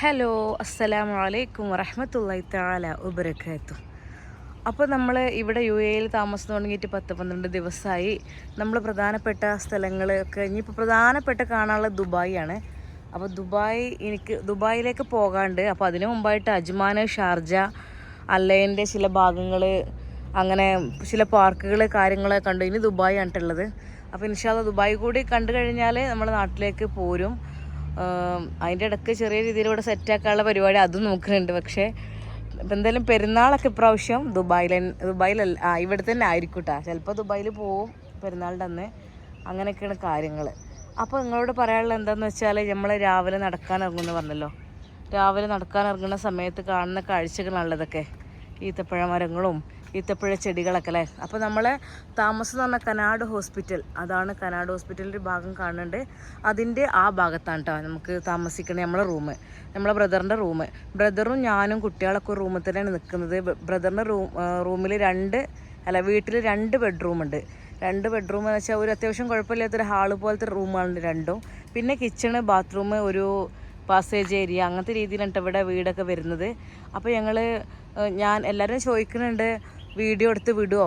Hello അസ്സലാമു അലൈക്കും വറഹമത്തല്ലായി താല ഉബരക്കാത്തു അപ്പോൾ നമ്മൾ ഇവിടെ യു എയിൽ താമസം തുടങ്ങിയിട്ട് പത്ത് പന്ത്രണ്ട് ദിവസമായി. നമ്മൾ പ്രധാനപ്പെട്ട സ്ഥലങ്ങൾ ഒക്കെ ഇനിയിപ്പോൾ പ്രധാനപ്പെട്ട കാണാനുള്ള ദുബായിയാണ് അപ്പോൾ ദുബായ് എനിക്ക് ദുബായിലേക്ക് പോകാണ്ട് അപ്പോൾ അതിനു മുമ്പായിട്ട് അജ്മാൻ ഷാർജ അല്ലയന്റെ ചില ഭാഗങ്ങൾ അങ്ങനെ ചില പാർക്കുകൾ കാര്യങ്ങളൊക്കെ കണ്ടു. ഇനി ദുബായ് ആണിട്ടുള്ളത് അപ്പോൾ ഇൻഷാല്ല ദുബായ് കൂടി കണ്ടു കഴിഞ്ഞാൽ നമ്മുടെ നാട്ടിലേക്ക് പോരും. അതിന്റെ ഇടയ്ക്ക് ചെറിയ രീതിയിൽ ഇവിടെ സെറ്റാക്കാനുള്ള പരിപാടി അതും നോക്കുന്നുണ്ട്. പക്ഷേ ഇപ്പം എന്തായാലും പെരുന്നാളൊക്കെ ഇപ്രാവശ്യം ദുബായിൽ ദുബായിലല്ല ആ ഇവിടെ തന്നെ ആയിരിക്കും കേട്ടോ ചിലപ്പോൾ ദുബായിൽ പോവും പെരുന്നാളിന്റെ അന്ന്. അങ്ങനെയൊക്കെയാണ് കാര്യങ്ങൾ അപ്പോൾ നിങ്ങളോട് പറയാനുള്ളത് എന്താണെന്ന് വെച്ചാൽ നമ്മൾ രാവിലെ നടക്കാൻ ഇറങ്ങുമെന്ന് പറഞ്ഞല്ലോ. രാവിലെ നടക്കാൻ ഇറങ്ങുന്ന സമയത്ത് കാണുന്ന കാഴ്ചകളാണല്ലോ ഇതൊക്കെ ഈത്തപ്പഴ മരങ്ങളും ഈത്തപ്പഴ ചെടികളൊക്കെ അല്ലേ? അപ്പോൾ നമ്മളെ താമസം എന്ന് പറഞ്ഞാൽ കനാട് ഹോസ്പിറ്റൽ. അതാണ് കനാട് ഹോസ്പിറ്റലിന്റെ ഭാഗം കാണുന്നുണ്ട്. അതിന്റെ ആ ഭാഗത്താണ് കേട്ടോ നമുക്ക് താമസിക്കണേ നമ്മളെ റൂം നമ്മളെ ബ്രദറിന്റെ റൂം ബ്രദറും ഞാനും കുട്ടികളൊക്കെ റൂമിൽ തന്നെയാണ് നിൽക്കുന്നത് ബ്രദറിന്റെ റൂം റൂമിൽ രണ്ട് അല്ല വീട്ടിൽ രണ്ട് ബെഡ്റൂമുണ്ട് രണ്ട് ബെഡ്റൂം എന്ന് വെച്ചാൽ ഒരു അത്യാവശ്യം കുഴപ്പമില്ലാത്തൊരു ഹാൾ പോലത്തെ റൂമാണ് രണ്ടും. പിന്നെ കിച്ചണ് ബാത്റൂം ഒരു പാസേജ് ഏരിയ അങ്ങനത്തെ രീതിയിലാണ് ഇവിടെ വീടൊക്കെ വരുന്നത്. അപ്പോൾ ഞങ്ങൾ ഞാൻ എല്ലാവരും ചോദിക്കുന്നുണ്ട് വീഡിയോ എടുത്ത് വിടുമോ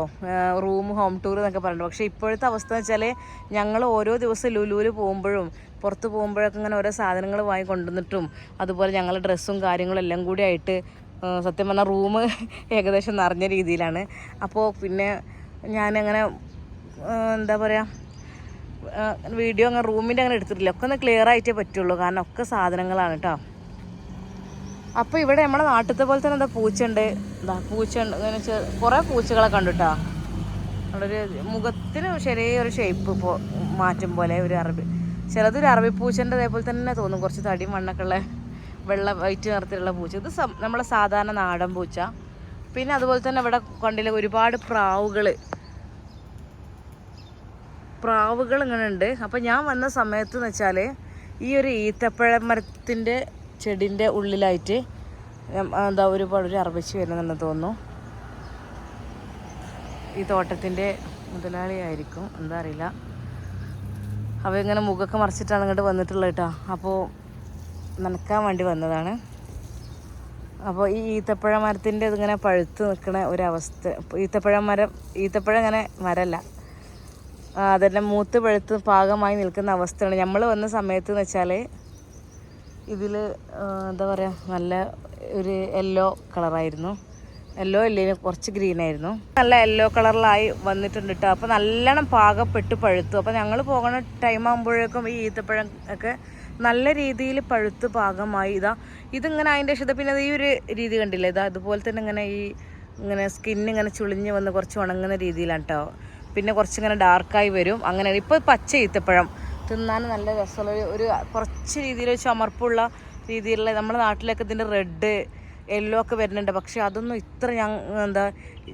റൂം ഹോം ടൂർ എന്നൊക്കെ പറഞ്ഞു പക്ഷേ ഇപ്പോഴത്തെ അവസ്ഥ എന്ന് വെച്ചാൽ ഞങ്ങൾ ഓരോ ദിവസം ലുലുവിൽ പോകുമ്പോഴും പുറത്ത് പോകുമ്പോഴൊക്കെ ഇങ്ങനെ ഓരോ സാധനങ്ങൾ വാങ്ങി കൊണ്ടുവന്നിട്ടും അതുപോലെ ഞങ്ങൾ ഡ്രസ്സും കാര്യങ്ങളും എല്ലാം കൂടി ആയിട്ട് സത്യം പറഞ്ഞാൽ റൂം ഏകദേശം നിറഞ്ഞ രീതിയിലാണ്. അപ്പോൾ പിന്നെ ഞാനങ്ങനെ എന്താ പറയുക വീഡിയോ അങ്ങനെ റൂമിന്റെ അങ്ങനെ എടുത്തിട്ടില്ല. ഒക്കെ ഒന്ന് ക്ലിയർ ആയിട്ടേ പറ്റുള്ളൂ. കാരണം ഒക്കെ സാധനങ്ങളാണ് കേട്ടോ അപ്പോൾ ഇവിടെ നമ്മുടെ നാട്ടിലത്തെ പോലെ തന്നെ എന്താ പൂച്ചയുണ്ട്? എന്താ പൂച്ചയുണ്ട്. അങ്ങനെ കുറെ പൂച്ചകളെ കണ്ടു മുഖത്തിന് അവിടെ ഒരു മുഖത്തിന് ചെറിയൊരു ഷേപ്പ് ഇപ്പോൾ മാറ്റം പോലെ ഒരു അറബി ചിലത് ഒരു അറബി പൂച്ചന്റെ അതേപോലെ തന്നെ തോന്നും. കുറച്ച് തടി മണ്ണൊക്കെ ഉള്ള വെള്ള വൈറ്റ് നിറത്തിലുള്ള പൂച്ച. ഇത് നമ്മളെ സാധാരണ നാടൻ പൂച്ച. പിന്നെ അതുപോലെ തന്നെ ഇവിടെ കണ്ടില്ല ഒരുപാട് പ്രാവുകൾ പ്രാവുകൾ ഇങ്ങനെ ഉണ്ട്. അപ്പോൾ ഞാൻ വന്ന സമയത്ത് എന്ന് വെച്ചാൽ ഈ ഒരു ഈത്തപ്പഴ മരത്തിന്റെ ചെടിന്റെ ഉള്ളിലായിട്ട് എന്താ ഒരുപാട് ഒരു അറബിച്ച് വരുന്നെന്ന് തോന്നുന്നു. ഈ തോട്ടത്തിന്റെ മുതലാളിയായിരിക്കും. എന്താ അറിയില്ല. അവ ഇങ്ങനെ മുഖമൊക്കെ മറിച്ചിട്ടാണ് ഇങ്ങോട്ട് വന്നിട്ടുള്ളത് കേട്ടോ. അപ്പോൾ നനക്കാൻ വേണ്ടി വന്നതാണ്. അപ്പോൾ ഈ ഈത്തപ്പഴ മരത്തിന്റെ ഇതിങ്ങനെ പഴുത്ത് നിൽക്കുന്ന ഒരവസ്ഥ ഈത്തപ്പഴ മരം ഈത്തപ്പഴം ഇങ്ങനെ മരമല്ല. അതെല്ലാം മൂത്ത് പഴുത്ത് പാകമായി നിൽക്കുന്ന അവസ്ഥയാണ്. നമ്മൾ വന്ന സമയത്ത് എന്ന് വെച്ചാൽ ഇതിൽ എന്താ പറയുക നല്ല ഒരു യെല്ലോ കളറായിരുന്നു. യെല്ലോ ഇല്ലെങ്കിൽ കുറച്ച് ഗ്രീൻ ആയിരുന്നു. നല്ല യെല്ലോ കളറിലായി വന്നിട്ടുണ്ട് കേട്ടോ അപ്പോൾ നല്ലോണം പാകപ്പെട്ട് പഴുത്തു. അപ്പോൾ ഞങ്ങൾ പോകുന്ന ടൈം ആകുമ്പോഴേക്കും ഈ ഈത്തപ്പഴം ഒക്കെ നല്ല രീതിയിൽ പഴുത്ത് പാകമായി. ഇതാ ഇതിങ്ങനെ അതിന്റെ ശുദ്ധ പിന്നെ ഈ ഒരു രീതി കണ്ടില്ലേ? ഇതാ അതുപോലെ തന്നെ ഇങ്ങനെ ഈ ഇങ്ങനെ സ്കിൻ ഇങ്ങനെ ചുളിഞ്ഞ് വന്ന് കുറച്ച് ഉണങ്ങുന്ന രീതിയിലാണ് കേട്ടോ പിന്നെ കുറച്ചിങ്ങനെ ഡാർക്കായി വരും. അങ്ങനെ ഇപ്പോൾ പച്ച ഈത്തപ്പഴം. തിന്നാൻ നല്ല രസമുള്ള ഒരു കുറച്ച് രീതിയിൽ ചമർപ്പുള്ള രീതിയിലുള്ള നമ്മുടെ നാട്ടിലൊക്കെ ഇതിന്റെ റെഡ് യെല്ലോ ഒക്കെ വരുന്നുണ്ട്. പക്ഷേ അതൊന്നും ഇത്ര ഞങ്ങൾ എന്താ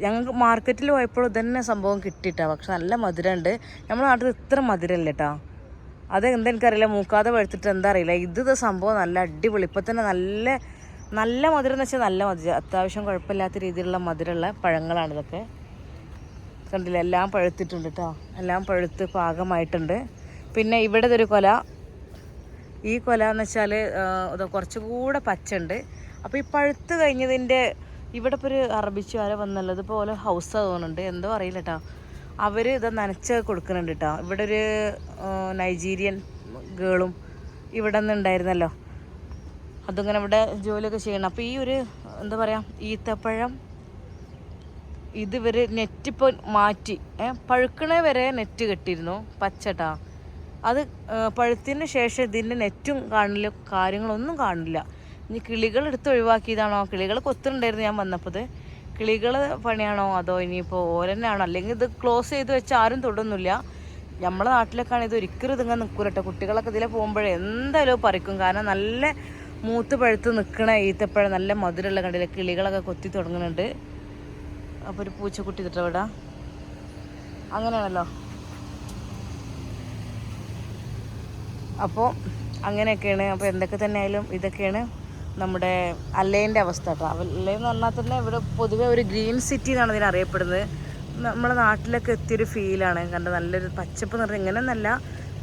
ഞങ്ങൾക്ക് മാർക്കറ്റിൽ പോയപ്പോൾ ഇതന്നെ സംഭവം കിട്ടിയിട്ടാ. പക്ഷെ നല്ല മധുരമുണ്ട്. നമ്മുടെ നാട്ടിൽ ഇത്ര മധുരമില്ല കേട്ടോ. അത് എന്തെനിക്കറിയില്ല മൂക്കാതെ പഴുത്തിട്ട് എന്താ അറിയില്ല. ഇത് സംഭവം നല്ല അടിപൊളി. ഇപ്പം തന്നെ നല്ല നല്ല മധുരം എന്ന് വെച്ചാൽ നല്ല മധുരം. അത്യാവശ്യം കുഴപ്പമില്ലാത്ത രീതിയിലുള്ള മധുരമുള്ള പഴങ്ങളാണ് ഇതൊക്കെ. കണ്ടില്ല? എല്ലാം പഴുത്തിട്ടുണ്ട് കേട്ടോ. എല്ലാം പഴുത്ത് പാകമായിട്ടുണ്ട്. പിന്നെ ഇവിടെ ഒരു കൊല. ഈ കൊല എന്ന് വെച്ചാൽ കുറച്ചുകൂടെ പച്ചുണ്ട് അപ്പോൾ ഈ പഴുത്ത് കഴിഞ്ഞതിന്റെ ഇവിടെ ഇപ്പോൾ ഒരു അറബിച്ചുകാരെ വന്നല്ലോ ഇതുപോലെ ഹൗസ് തോന്നുന്നുണ്ട്. എന്തോ അറിയില്ല കേട്ടോ അവർ ഇത് നനച്ച് കൊടുക്കുന്നുണ്ട് കേട്ടോ ഇവിടെ ഒരു നൈജീരിയൻ ഗേളും ഇവിടെ നിന്ന് ഉണ്ടായിരുന്നല്ലോ. അതിങ്ങനെ ഇവിടെ ജോലിയൊക്കെ ചെയ്യണം. അപ്പോൾ ഈ ഒരു എന്താ പറയുക ഈത്തപ്പഴം ഇത് ഇവർ നെറ്റ് ഇപ്പോൾ മാറ്റി. ഏഹ് പഴുക്കണേ വരെ നെറ്റ് കെട്ടിയിരുന്നു. പച്ചട്ടാ അത് പഴുത്തിന് ശേഷം ഇതിന്റെ നെറ്റും കാണില്ല കാര്യങ്ങളൊന്നും കാണില്ല. ഇനി കിളികൾ എടുത്ത് ഒഴിവാക്കിയതാണോ? കിളികൾ കൊത്തുണ്ടായിരുന്നു ഞാൻ വന്നപ്പോൾ കിളികൾ പണിയാണോ? അതോ ഇനിയിപ്പോൾ ഓരന്നാണോ? അല്ലെങ്കിൽ ഇത് ക്ലോസ് ചെയ്ത് വെച്ച് ആരും തൊടുന്നില്ല. നമ്മളെ നാട്ടിലൊക്കെയാണ് ഇത് ഒരിക്കലും ഇതിങ്ങനെ നിൽക്കൂല കുട്ടികളൊക്കെ ഇതിലെ പോകുമ്പോഴേ എന്തായാലും പറിക്കും. കാരണം നല്ല മൂത്ത് പഴുത്ത് നിൽക്കണ ഈത്തപ്പഴം നല്ല മധുരമുള്ള കണ്ടില്ല? കിളികളൊക്കെ കൊത്തി തുടങ്ങുന്നുണ്ട്. അപ്പോൾ ഒരു പൂച്ചക്കുട്ടി ഇട്ടിട്ട് ഇവിടെ അങ്ങനെയാണല്ലോ. അപ്പോൾ അങ്ങനെയൊക്കെയാണ്. അപ്പോൾ എന്തൊക്കെ തന്നെ ആയാലും ഇതൊക്കെയാണ് നമ്മുടെ അല്ലേന്റെ അവസ്ഥ കേട്ടോ. അല്ലേന്ന് പറഞ്ഞാൽ തന്നെ ഇവിടെ പൊതുവെ ഒരു ഗ്രീൻ സിറ്റി എന്നാണ് ഇതിന് അറിയപ്പെടുന്നത്. നമ്മുടെ നാട്ടിലൊക്കെ എത്തിയൊരു ഫീലാണ് കണ്ട നല്ലൊരു പച്ചപ്പ് നിറഞ്ഞ നല്ല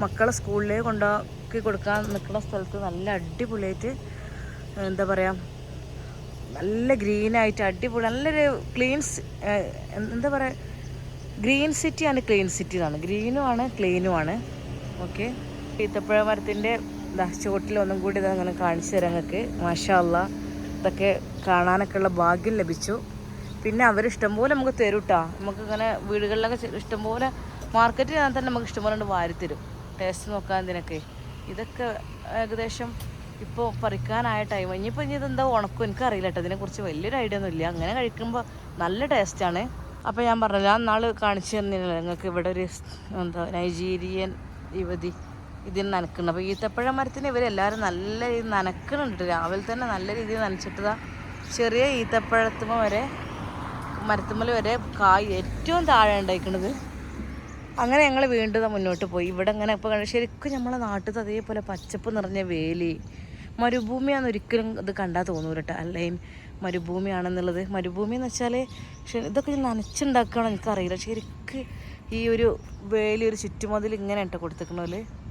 മക്കളെ സ്കൂളിലേ കൊണ്ടാക്കി കൊടുക്കാൻ നിൽക്കുന്ന സ്ഥലത്ത് നല്ല അടിപൊളിയായിട്ട് എന്താ പറയുക നല്ല ഗ്രീനായിട്ട് അടിപൊളി നല്ലൊരു ക്ലീൻ എന്താ പറയുക ഗ്രീൻ സിറ്റി ആണ് ക്ലീൻ സിറ്റി എന്നാണ്. ഗ്രീനുമാണ് ക്ലീനുമാണ് ഓക്കെ ഈത്തപ്പഴ മരത്തിന്റെ ചോട്ടിൽ ഒന്നും കൂടി ഇത് അങ്ങനെ കാണിച്ചു തരാം നിങ്ങൾക്ക്. മാഷാല്ല ഇതൊക്കെ കാണാനൊക്കെ ഉള്ള ഭാഗ്യം ലഭിച്ചു. പിന്നെ അവർ ഇഷ്ടംപോലെ നമുക്ക് തരും കേട്ടോ നമുക്ക് ഇങ്ങനെ വീടുകളിലൊക്കെ ഇഷ്ടം ഇഷ്ടംപോലെ മാർക്കറ്റിൽ തന്നെ നമുക്ക് ഇഷ്ടംപോലെ ഉണ്ട് വാരി തരും. ടേസ്റ്റ് നോക്കാൻ ഇതിനൊക്കെ. ഇതൊക്കെ ഏകദേശം ഇപ്പോൾ പറിക്കാനായ ടൈം ഇനിയിപ്പോൾ ഇനി ഇതെന്താ ഉണക്കും? എനിക്കറിയില്ല കേട്ടോ ഇതിനെക്കുറിച്ച് വലിയൊരു ഐഡിയ ഒന്നും ഇല്ല. അങ്ങനെ കഴിക്കുമ്പോൾ നല്ല ടേസ്റ്റാണ് അപ്പോൾ ഞാൻ പറഞ്ഞില്ല നാൾ കാണിച്ചു തന്നില്ല? നിങ്ങൾക്ക് ഇവിടെ ഒരു എന്താ നൈജീരിയൻ യുവതി. ഇതിന് നനക്കുന്നത് അപ്പോൾ ഈത്തപ്പഴ മരത്തിന് ഇവരെല്ലാവരും നല്ല രീതിയിൽ നനക്കുന്നുണ്ട് രാവിലെ തന്നെ നല്ല രീതിയിൽ നനച്ചിട്ടതാ ചെറിയ ഈത്തപ്പഴത്തുമ വരെ മരത്തുമ്മൽ വരെ കായ് ഏറ്റവും താഴെ ഉണ്ടായിരിക്കുന്നത് അങ്ങനെ ഞങ്ങൾ വീണ്ടും മുന്നോട്ട് പോയി. ഇവിടെ ഇങ്ങനെ ഇപ്പോൾ കണ്ടു ശരിക്കും നമ്മളെ നാട്ടിൽ അതേപോലെ പച്ചപ്പ് നിറഞ്ഞ വേലി മരുഭൂമിയാണെന്ന് ഒരിക്കലും ഇത് കണ്ടാൽ തോന്നൂല കേട്ടോ അല്ലെങ്കിൽ മരുഭൂമിയാണെന്നുള്ളത്. മരുഭൂമി എന്ന് വെച്ചാൽ ഇതൊക്കെ നനച്ചുണ്ടാക്കുകയാണോ എനിക്കറിയില്ല. ശരിക്ക് ഈ ഒരു വേലി ഒരു ചുറ്റുമതിൽ ഇങ്ങനെ കേട്ടോ കൊടുത്തേക്കണോൽ ഇതാ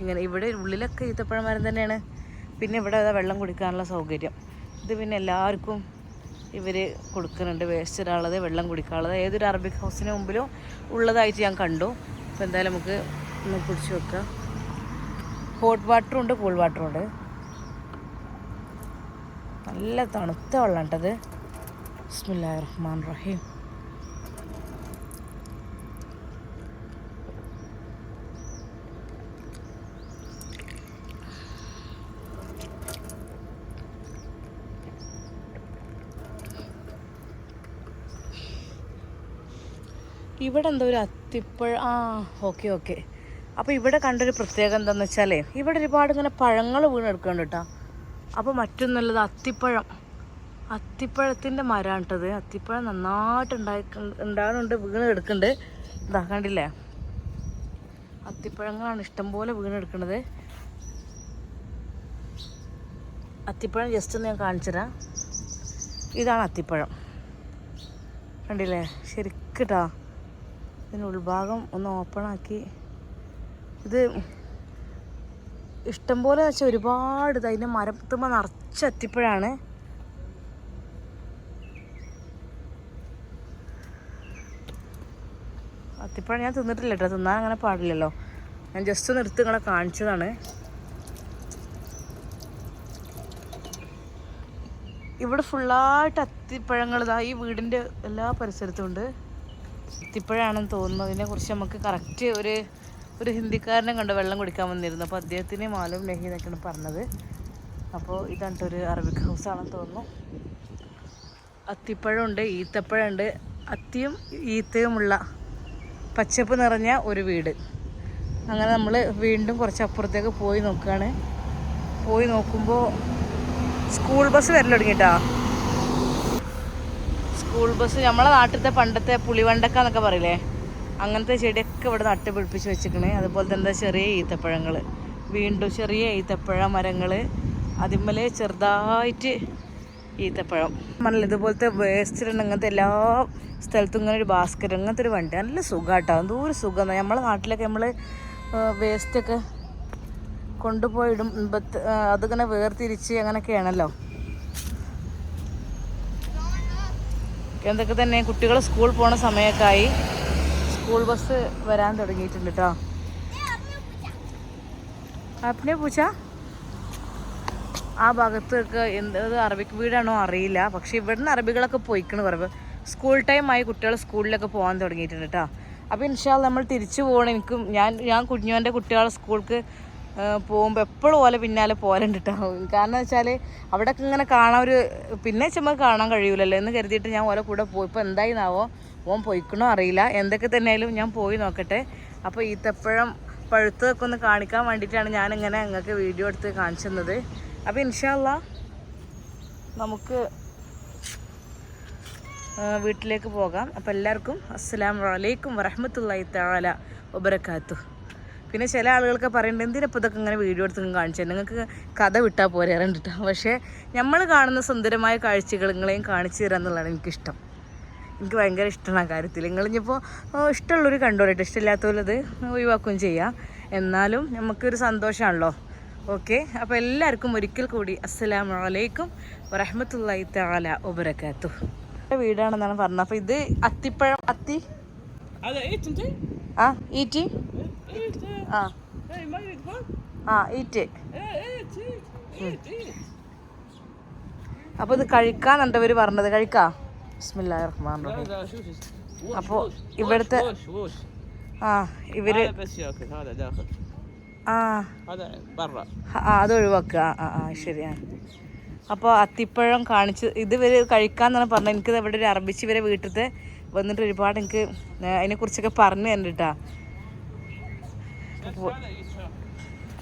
ഇങ്ങനെ ഇവിടെ ഉള്ളിലൊക്കെ ഈത്തപ്പഴ മരം തന്നെയാണ്. പിന്നെ ഇവിടെ അതാ വെള്ളം കുടിക്കാനുള്ള സൗകര്യം. ഇത് പിന്നെ എല്ലാവർക്കും ഇവർ കൊടുക്കുന്നുണ്ട്. വേസ്റ്റ് ഇടാനുള്ളത് വെള്ളം കുടിക്കാനുള്ളത്. ഏതൊരു അറബിക് ഹൗസിന് മുമ്പിലും ഉള്ളതായിട്ട് ഞാൻ കണ്ടു. അപ്പോൾ എന്തായാലും നമുക്ക് ഒന്ന് കുടിച്ച് വെക്കാം ഹോട്ട് വാട്ടറും ഉണ്ട് കൂൾ വാട്ടറും ഉണ്ട്. നല്ല തണുത്ത വെള്ളം കേട്ടത് ബിസ്മില്ലാ റഹ്മാൻ റഹീം. ഇവിടെ എന്തോ ഒരു അത്തിപ്പഴ ആ ഓക്കെ ഓക്കെ. അപ്പോൾ ഇവിടെ കണ്ടൊരു പ്രത്യേകത എന്താണെന്ന് വെച്ചാലേ ഇവിടെ ഒരുപാട് ഇങ്ങനെ പഴങ്ങൾ വീണെടുക്കുന്നുണ്ട് കേട്ടോ. അപ്പോൾ മറ്റൊന്നുള്ളത് അത്തിപ്പഴം. അത്തിപ്പഴത്തിന്റെ മരമാണ് കേട്ടത് അത്തിപ്പഴം നന്നായിട്ട് ഉണ്ടായി ഉണ്ടാകുന്നുണ്ട് വീണ് എടുക്കുന്നുണ്ട് ഇതാ കണ്ടില്ലേ? അത്തിപ്പഴങ്ങളാണ് ഇഷ്ടംപോലെ വീണെടുക്കുന്നത് അത്തിപ്പഴം ജസ്റ്റ് ഒന്ന് ഞാൻ കാണിച്ചു ഇതാണ് അത്തിപ്പഴം. കണ്ടില്ലേ? ശരിക്കിട്ടാ ഇതിന്റെ ഉൾഭാഗം ഒന്ന് ഓപ്പൺ ആക്കി. ഇത് ഇഷ്ടംപോലെ വെച്ചാൽ ഒരുപാട് ഇത് അതിന്റെ മരത്തുമ്പോൾ നിറച്ചെത്തിയപ്പോഴാണ്. അത്തിപ്പഴം ഞാൻ തിന്നിട്ടില്ല കേട്ടോ. തിന്നാൻ അങ്ങനെ പാടില്ലല്ലോ. ഞാൻ ജസ്റ്റ് എടുത്ത് നിങ്ങളെ കാണിച്ചതാണ്. ഇവിടെ ഫുള്ളായിട്ട് അത്തിപ്പഴങ്ങൾ ഇതാ ഈ വീടിന്റെ എല്ലാ പരിസരത്തും ഉണ്ട്. അത്തിപ്പഴാണെന്ന് തോന്നുന്നു. അതിനെക്കുറിച്ച് നമുക്ക് കറക്റ്റ് ഒരു ഒരു ഹിന്ദിക്കാരനെ കണ്ട് വെള്ളം കുടിക്കാൻ വന്നിരുന്നു. അപ്പോൾ അദ്ദേഹത്തിന് മാലും ലഹി എന്നൊക്കെയാണ് പറഞ്ഞത്. അപ്പോൾ ഇതാണ് ഒരു അറബിക് ഹൗസ് ആണെന്ന് തോന്നുന്നു. അത്തിപ്പഴമുണ്ട് ഈത്തപ്പഴമുണ്ട്. അത്തിയും ഈത്തയുമുള്ള പച്ചപ്പ് നിറഞ്ഞ ഒരു വീട്. അങ്ങനെ നമ്മൾ വീണ്ടും കുറച്ച് അപ്പുറത്തേക്ക് പോയി നോക്കുകയാണ് പോയി നോക്കുമ്പോൾ സ്കൂൾ ബസ് വരൽ തുടങ്ങിട്ടാ സ്കൂൾ ബസ് നമ്മളെ നാട്ടിലത്തെ പണ്ടത്തെ പുളിവണ്ടക്ക എന്നൊക്കെ പറയില്ലേ? അങ്ങനത്തെ ചെടിയൊക്കെ ഇവിടെ നട്ട് പിടിപ്പിച്ച് വെച്ചിക്കണേ അതുപോലെ തന്നെ ചെറിയ ഈത്തപ്പഴങ്ങൾ വീണ്ടും ചെറിയ ഈത്തപ്പഴ മരങ്ങൾ അതിന്മേലെ ചെറുതായിട്ട് ഈത്തപ്പഴം. മണൽ ഇതുപോലത്തെ വേസ്റ്റ് അങ്ങനത്തെ എല്ലാ സ്ഥലത്തും ഇങ്ങനെ ഒരു ബാസ്ക്കറ്റ് അങ്ങനത്തെ ഒരു വണ്ടി. നല്ല സുഖമാട്ടോ എന്തോ സുഖം. നമ്മളെ നാട്ടിലൊക്കെ നമ്മൾ വേസ്റ്റൊക്കെ കൊണ്ടുപോയിടും അതിങ്ങനെ വേർതിരിച്ച് അങ്ങനെയൊക്കെയാണല്ലോ. എന്തൊക്കെ തന്നെ കുട്ടികൾ സ്കൂൾ പോണ സമയമൊക്കെ ആയി സ്കൂൾ ബസ് വരാൻ തുടങ്ങിയിട്ടുണ്ട് കേട്ടോ അപ്പനെ പൂച്ച ആ ഭാഗത്തൊക്കെ എന്ത് അറബിക് വീടാണോ അറിയില്ല. പക്ഷെ ഇവിടുന്ന് അറബികളൊക്കെ പോയിക്കണ് കുറവ് സ്കൂൾ ടൈം ആയി കുട്ടികൾ സ്കൂളിലൊക്കെ പോകാൻ തുടങ്ങിയിട്ടുണ്ട് കേട്ടോ അപ്പോൾ ഇൻഷാൽ നമ്മൾ തിരിച്ചു പോകണം. എനിക്കും ഞാൻ ഞാൻ കുഞ്ഞുവന്റെ കുട്ടികളെ സ്കൂൾക്ക് പോകുമ്പോൾ എപ്പോഴും ഓലെ പിന്നാലെ പോലുണ്ട് കേട്ടോ കാരണം വെച്ചാൽ അവിടെയൊക്കെ ഇങ്ങനെ കാണാൻ ഒരു പിന്നെ ചുമ്മാ കാണാൻ കഴിയൂലല്ലോ. എന്ന് കരുതിയിട്ട് ഞാൻ ഓലെ കൂടെ പോയി. ഇപ്പോൾ എന്തായിന്നാവോ? ഓൻ പോയിക്കണോ അറിയില്ല. എന്തൊക്കെ തന്നെയായാലും ഞാൻ പോയി നോക്കട്ടെ. അപ്പോൾ ഈത്തപ്പഴം പഴുത്തതൊക്കെ ഒന്ന് കാണിക്കാൻ വേണ്ടിയിട്ടാണ് ഞാനിങ്ങനെ നിങ്ങൾക്ക് വീഡിയോ എടുത്ത് കാണിച്ചു തന്നത് അപ്പോൾ ഇൻഷാല്ല നമുക്ക് വീട്ടിലേക്ക് പോകാം. അപ്പോൾ എല്ലാവർക്കും അസ്സാം വലൈക്കും വറഹമത്തല്ലാ തആല വബറകാത്തു പിന്നെ ചില ആളുകളൊക്കെ പറയുന്നുണ്ട് എന്തിനപ്പോൾ ഇതൊക്കെ ഇങ്ങനെ വീഡിയോ എടുത്ത് കാണിച്ചു? നിങ്ങൾക്ക് കഥ വിട്ടാൽ പോരെ കണ്ടിട്ടോ പക്ഷേ നമ്മൾ കാണുന്ന സുന്ദരമായ കാഴ്ചകൾ നിങ്ങളെയും കാണിച്ചു തരാം എന്നുള്ളതാണ് എനിക്കിഷ്ടം. എനിക്ക് ഭയങ്കര ഇഷ്ടമാണ് ആ കാര്യത്തിൽ. നിങ്ങൾ ഇനിയിപ്പോൾ ഇഷ്ടമുള്ളവർ കണ്ടോളട്ടെ. ഇഷ്ടമില്ലാത്തവരത് ഒഴിവാക്കുകയും ചെയ്യാം. എന്നാലും നമുക്കൊരു സന്തോഷമാണല്ലോ ഓക്കെ? അപ്പോൾ എല്ലാവർക്കും ഒരിക്കൽ കൂടി അസ്സലാമു അലൈക്കും വറഹമത്തല്ലായി താല ഒബരക്കാത്തു വീടാണെന്നാണ് പറഞ്ഞത്. അപ്പോൾ ഇത് അത്തിപ്പഴം അത്തി ആ ഈറ്റി? ആ. ആ ഈറ്റ് ഇത് കഴിക്കാന്നുണ്ട് പറഞ്ഞത്. കഴിക്കാ? അപ്പൊ റഹ്മാൻ റഹീം. ഇവിടുത്തെ ആ ഇവർ ആ. ആ അത് ഒഴിവാക്കുക. ആ ആ ശരിയാണ് അപ്പോൾ അത്തിപ്പഴം കാണിച്ച് ഇത് ഇവർ കഴിക്കാന്നാണ് പറഞ്ഞത്. എനിക്കിത് ഇവിടെ ഒരു അറബിച്ച് ഇവരെ വീട്ടിലത്തെ വന്നിട്ട് ഒരുപാട് എനിക്ക് അതിനെക്കുറിച്ചൊക്കെ പറഞ്ഞു തന്നിട്ടാ.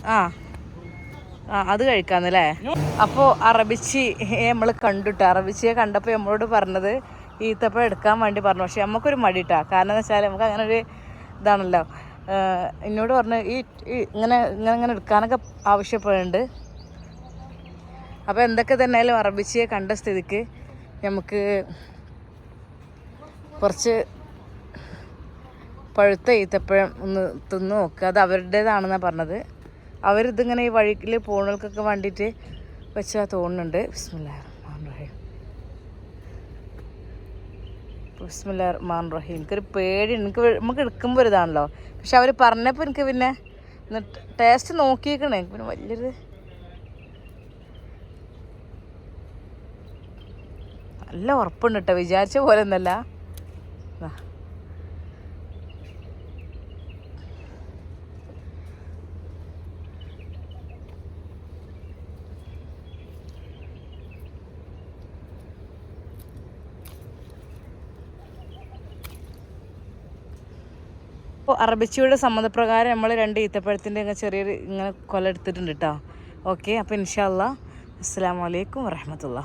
ആ. ആ അത് കഴിക്കാന്നല്ലേ? അപ്പോൾ അറബിച്ചി നമ്മൾ കണ്ടിട്ട്. അറബിച്ചിയെ കണ്ടപ്പോൾ നമ്മളോട് പറഞ്ഞത് ഈത്തപ്പഴം എടുക്കാൻ വേണ്ടി പറഞ്ഞു. പക്ഷെ നമുക്കൊരു മടിട്ടാ. കാരണം എന്ന് വെച്ചാൽ നമുക്ക് അങ്ങനെ ഒരു ഇതാണല്ലോ. എന്നോട് പറഞ്ഞു ഈ ഇങ്ങനെ ഇങ്ങനെ ഇങ്ങനെ എടുക്കാനൊക്കെ ആവശ്യപ്പെടുന്നുണ്ട് അപ്പോൾ എന്തൊക്കെ തന്നെ അറബിച്ചിയെ കണ്ട സ്ഥിതിക്ക് നമുക്ക് കുറച്ച് പഴുത്ത ഈത്തപ്പഴം ഒന്ന് തിന്ന് നോക്കുക അത് അവരുടേതാണെന്നാണ് പറഞ്ഞത്. അവരിതിങ്ങനെ ഈ വഴിക്കിൽ പോണവർക്കൊക്കെ വേണ്ടിയിട്ട് വെച്ചാൽ തോന്നുന്നുണ്ട്. ബിസ്മില്ലാ റഹ്മാൻ റഹീം. ബിസ്മില്ലാ റഹ്മാൻ റഹീം. എനിക്കൊരു പേടി എനിക്ക് നമുക്ക് എടുക്കുമ്പോൾ ഒരു ഇതാണല്ലോ. പക്ഷെ അവർ പറഞ്ഞപ്പോൾ എനിക്ക് പിന്നെ ടേസ്റ്റ് നോക്കിയേക്കണേ. പിന്നെ വലിയൊരു നല്ല ഉറപ്പുണ്ട് കേട്ടോ വിചാരിച്ച പോലെ ഒന്നല്ല ദാ. അപ്പോൾ അറബിച്ചിയുടെ സമ്മതപ്രകാരം നമ്മൾ രണ്ട് ഈത്തപ്പഴത്തിന്റെ ഇങ്ങനെ ചെറിയൊരു ഇങ്ങനെ കൊല എടുത്തിട്ടുണ്ട് കേട്ടോ ഓക്കെ അപ്പോൾ ഇൻഷാല്ല അസ്സാം വലൈക്കും വരഹമത്തുള്ള